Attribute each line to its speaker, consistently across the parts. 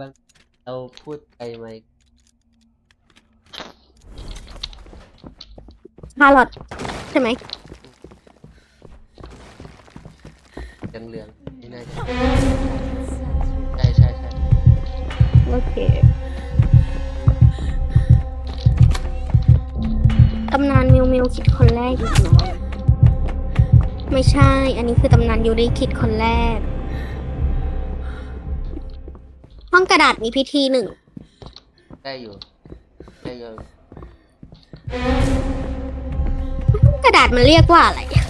Speaker 1: บางเราพูดไกลไหม
Speaker 2: คาร์ลอตใช่ไหม
Speaker 1: เหลืองเหลืองๆนี่น่าจะใช่ใช่ใช่
Speaker 2: โอเคตำนานมิวมิวคิดคนแรกอีกเหรอไม่ใช่ อันนี้คือตำนานยูริคิดคนแรก ห้องกระดาษมีพิธีหนึ่ง
Speaker 1: ได้อยู่ ได้อยู่
Speaker 2: ห้องกระดาษมันเรียกว่าอะไรอะ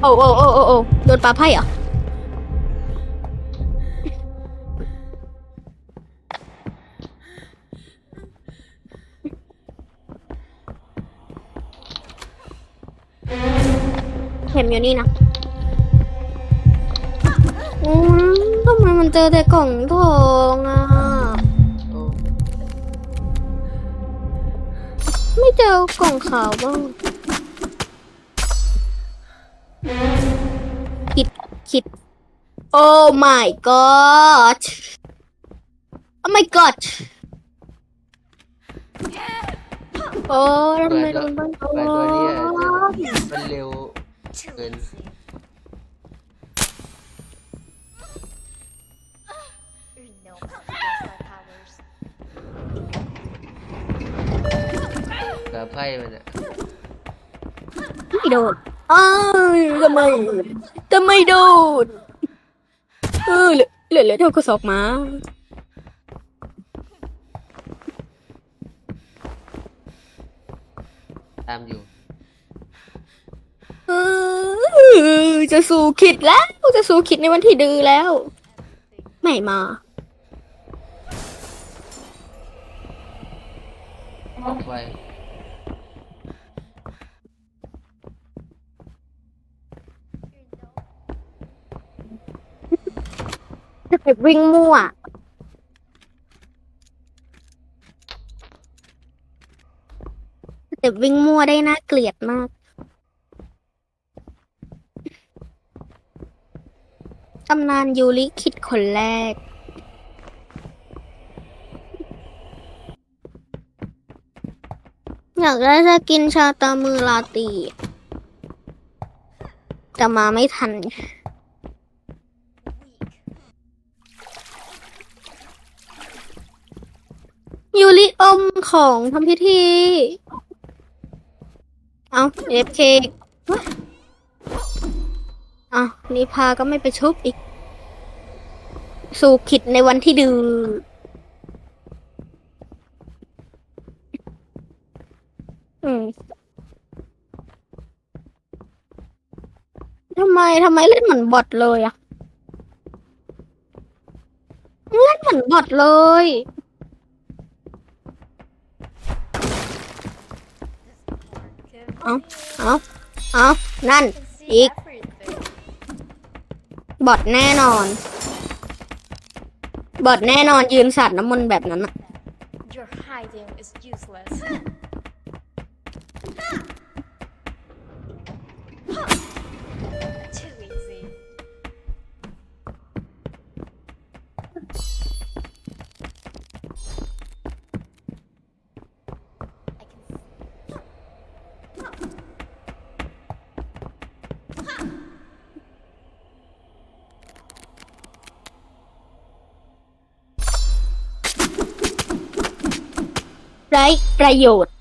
Speaker 2: โอ้โอ้โอ้โอ้โอ้โดนปลาไพ่เหรอ เข็มอยู่นี่นะอืมทำไมมันเจอแต่กล่องทองอะ
Speaker 1: โอ้
Speaker 2: ไม่เจอกล่องขาวบ้าง คิด คิด โอ้ my god โอ้ my god โอ้ทำไมโดนบ้าง
Speaker 1: เปิดตัวนี้อะมันเร็ว เกิน
Speaker 3: No against our powers.
Speaker 1: กับไพ่มันอะ
Speaker 2: ไม่โดนอ้าวทำไมทำไมโดนเออเหลือเหลือเหลือเท่ากระสอบหมา
Speaker 1: ตามอยู่
Speaker 2: เอ อจะสู่ขิดแล้วจะสู่ขิดในวันที่ดื้อแล้ว ไม่มา
Speaker 1: ออกไป
Speaker 2: จะไปวิ่งมั่วแต่วิ่งมั่วได้น่าเกลียดมากำนานยูริคิดคนแรก อยากได้จะกินชาตามือลาตีแต่มาไม่ทัน ยูริอมของทำพิธี เอาเอฟเค อานิพาก็ไม่ไปชุบอีก สู่ขิดในวันที่ดื้ออืมทำไมทำไมเล่นเหมือนบอทเลยอะเล่นเหมือนบอทเลย
Speaker 3: Give
Speaker 2: Ơ, เอาเอานั่น
Speaker 3: can see
Speaker 2: Ý.
Speaker 3: everything.
Speaker 2: บอทแน่นอน บอทแน่นอนยืนสัตว์น้ำมนต์แบบนั้นอะ
Speaker 3: Your hiding is useless.
Speaker 2: ไร้ประโยชน์